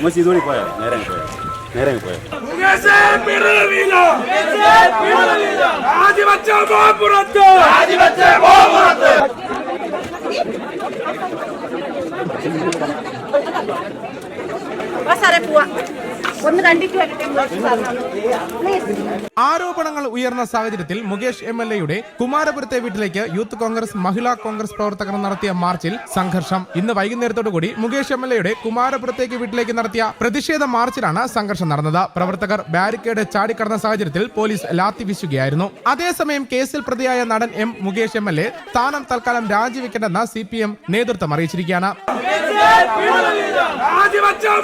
ഉമ്മച്ചി ഇതുവഴി പോയോ നേരെ അങ്ങ് പോയോ നേരെ അങ്ങ് ആരോപണങ്ങൾ ഉയർന്ന സാഹചര്യത്തിൽ മുകേഷ് എം എൽ എയുടെ കുമാരപുരത്തെ വീട്ടിലേക്ക് യൂത്ത് കോൺഗ്രസ് മഹിളാ കോൺഗ്രസ് പ്രവർത്തകർ നടത്തിയ മാർച്ചിൽ സംഘർഷം. ഇന്ന് വൈകുന്നേരത്തോടുകൂടി മുകേഷ് എം എൽ എയുടെ കുമാരപുരത്തേക്ക് വീട്ടിലേക്ക് നടത്തിയ പ്രതിഷേധ മാർച്ചിലാണ് സംഘർഷം നടന്നത്. പ്രവർത്തകർ ബാരിക്കേഡ് ചാടിക്കടന്ന സാഹചര്യത്തിൽ പോലീസ് ലാത്തി വീശുകയായിരുന്നു. അതേസമയം കേസിൽ പ്രതിയായ നടൻ M Mukesh M L A സ്ഥാനം തൽക്കാലം രാജിവെക്കണ്ടെന്ന് സി പി എം നേതൃത്വം അറിയിച്ചിരിക്കുകയാണ്.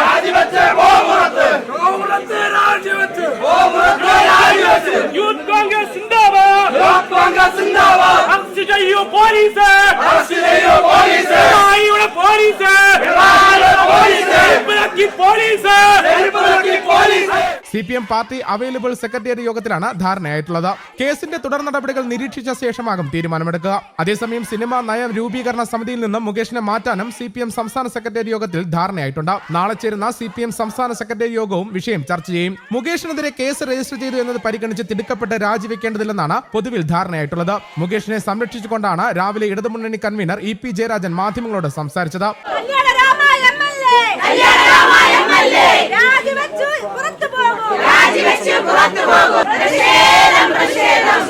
രാജിവെച്ച പോപ്പുറത്ത്. കോൺഗ്രസ് രാജിവെച്ച്. യൂത്ത് കോൺഗ്രസ് സിന്ദാബാദ്. അറസ്റ്റ് ചെയ്യൂ പോലീസ് പിണറായിയുടെ police ചെരുപ്പിളക്കി police C P M party available secretariat യോഗത്തിലാണ് ധാരണയായിട്ടുള്ളത്. കേസിന്റെ തുടർ നടപടികൾ നിരീക്ഷിച്ച ശേഷമാകും തീരുമാനമെടുക്കുക. അതേസമയം സിനിമ നയ രൂപീകരണ സമിതിയിൽ നിന്നും മുകേഷിനെ മാറ്റാനും സി പി എം സംസ്ഥാന സെക്രട്ടേറിയറ്റ് യോഗത്തിൽ ധാരണയായിട്ടുണ്ട്. നാളെ ചേരുന്ന സി പി എം സംസ്ഥാന സെക്രട്ടേറിയറ്റ് യോഗവും വിഷയം ചർച്ച ചെയ്യും. മുകേഷിനെതിരെ കേസ് രജിസ്റ്റർ ചെയ്തു എന്നത് പരിഗണിച്ച് തിടുക്കപ്പെട്ട് രാജിവെക്കേണ്ടതില്ലെന്നാണ് പൊതുവിൽ ധാരണയായിട്ടുള്ളത്. മുകേഷിനെ സംരക്ഷിച്ചുകൊണ്ടാണ് രാവിലെ ഇടതുമുന്നണി കൺവീനർ ഇ പി ജയരാജൻ മാധ്യമങ്ങളോട് സംസാരിച്ചത് കല്യാണ രാമ എം എൽ എ രാജിവെച്ചു. പുറത്തു പോകും. രാജിവെച്ചു പുറത്തു പോകും പ്രതിഷേധം പ്രതിഷേധം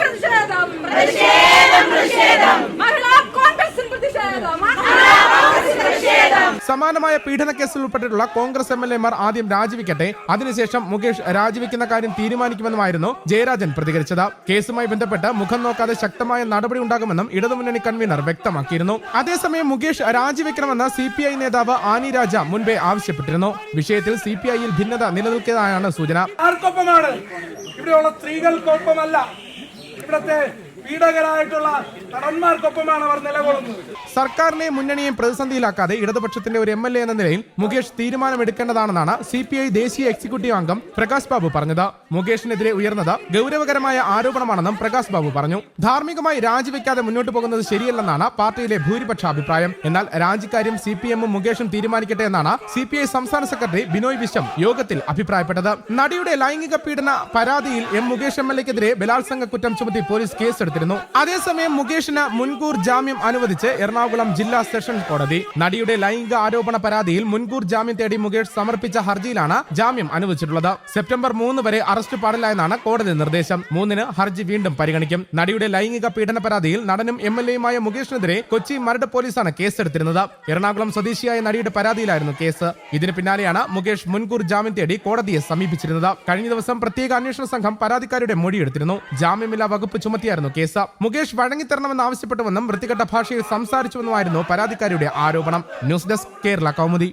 പ്രതിഷേധം പ്രതിഷേധം പ്രതിഷേധം മഹിളാ കോൺഗ്രസിൻ പ്രതിഷേധം മഹിളാ കോൺഗ്രസിൻ പ്രതിഷേധം സമാനമായ പീഡന കേസിൽ ഉൾപ്പെട്ടിട്ടുള്ള കോൺഗ്രസ് എം എൽ എമാർ ആദ്യം രാജിവെക്കട്ടെ. അതിനുശേഷം മുകേഷ് രാജിവെക്കുന്ന കാര്യം തീരുമാനിക്കുമെന്നുമായിരുന്നു ജയരാജൻ പ്രതികരിച്ചത്. കേസുമായി ബന്ധപ്പെട്ട് മുഖം നോക്കാതെ ശക്തമായ നടപടി ഉണ്ടാകുമെന്നും ഇടതുമുന്നണി കൺവീനർ വ്യക്തമാക്കിയിരുന്നു. അതേസമയം മുകേഷ് രാജിവെക്കണമെന്ന് സി പി ഐ നേതാവ് ആനി രാജ മുൻപേ ആവശ്യപ്പെട്ടിരുന്നു. വിഷയത്തിൽ സി പി ഐയിൽ ഭിന്നത നിലനിൽക്കുന്നതായാണ് സൂചന. ആർക്കൊപ്പമാണ്? ഇവിടെയുള്ള സ്ത്രീകൾക്കൊപ്പമല്ല ഇവിടത്തെ അവർ നിലകൊള്ളുന്നത്. സർക്കാരിനെ മുന്നണിയും പ്രതിസന്ധിയിലാക്കാതെ ഇടതുപക്ഷത്തിന്റെ ഒരു എം എൽ എ എന്ന നിലയിൽ മുകേഷ് തീരുമാനമെടുക്കേണ്ടതാണെന്നാണ് സി പി ഐ ദേശീയ എക്സിക്യൂട്ടീവ് അംഗം പ്രകാശ് ബാബു പറഞ്ഞത്. മുകേഷിനെതിരെ ഉയർന്നത് ഗൗരവകരമായ ആരോപണമാണെന്നും പ്രകാശ് ബാബു പറഞ്ഞു. ധാർമ്മികമായി രാജിവെക്കാതെ മുന്നോട്ട് പോകുന്നത് ശരിയല്ലെന്നാണ് പാർട്ടിയിലെ ഭൂരിപക്ഷ അഭിപ്രായം. എന്നാൽ രാജിക്കാര്യം സി പി എമ്മും മുകേഷും തീരുമാനിക്കട്ടെ എന്നാണ് സി പി ഐ സംസ്ഥാന സെക്രട്ടറി ബിനോയ് വിശ്വം യോഗത്തിൽ അഭിപ്രായപ്പെട്ടത്. നടിയുടെ ലൈംഗിക പീഡന പരാതിയിൽ എം മുകേഷ് എം എൽ എക്കെതിരെ ബലാത്സംഗ കുറ്റം ചുമത്തി പോലീസ് കേസെടുത്തിരുന്നു അതേസമയം മുകേഷിന് മുൻകൂർ ജാമ്യം അനുവദിച്ച് എറണാകുളം ജില്ലാ സെഷൻസ് കോടതി. നടിയുടെ ലൈംഗിക ആരോപണ പരാതിയിൽ മുൻകൂർ ജാമ്യം തേടി മുകേഷ് സമർപ്പിച്ച ഹർജിയിലാണ് ജാമ്യം അനുവദിച്ചിട്ടുള്ളത്. സെപ്റ്റംബർ മൂന്ന് വരെ അറസ്റ്റ് പാടില്ല എന്നാണ് കോടതി നിർദ്ദേശം. മൂന്നിന് ഹർജി വീണ്ടും പരിഗണിക്കും. നടിയുടെ ലൈംഗിക പീഡന പരാതിയിൽ നടനും എം എൽ എയുമായ മുകേഷിനെതിരെ കൊച്ചി മരട് പോലീസാണ് കേസെടുത്തിരുന്നത്. എറണാകുളം സ്വദേശിയായ നടിയുടെ പരാതിയിലായിരുന്നു കേസ്. ഇതിന് പിന്നാലെയാണ് മുകേഷ് മുൻകൂർ ജാമ്യം തേടി കോടതിയെ സമീപിച്ചിരുന്നത്. കഴിഞ്ഞ ദിവസം പ്രത്യേക അന്വേഷണ സംഘം പരാതിക്കാരുടെ മൊഴിയെടുത്തിരുന്നു. ജാമ്യമില്ലാ വകുപ്പ് ചുമത്തിയായിരുന്നു കേസ്. മുകേഷ് വഴങ്ങിത്തരണമെന്ന് ആവശ്യപ്പെട്ടുവെന്നും വൃത്തികെട്ട ഭാഷയിൽ സംസാരിച്ചുവെന്നുമായിരുന്നു പരാതിക്കാരിയുടെ ആരോപണം. News desk Kerala Kaumudi.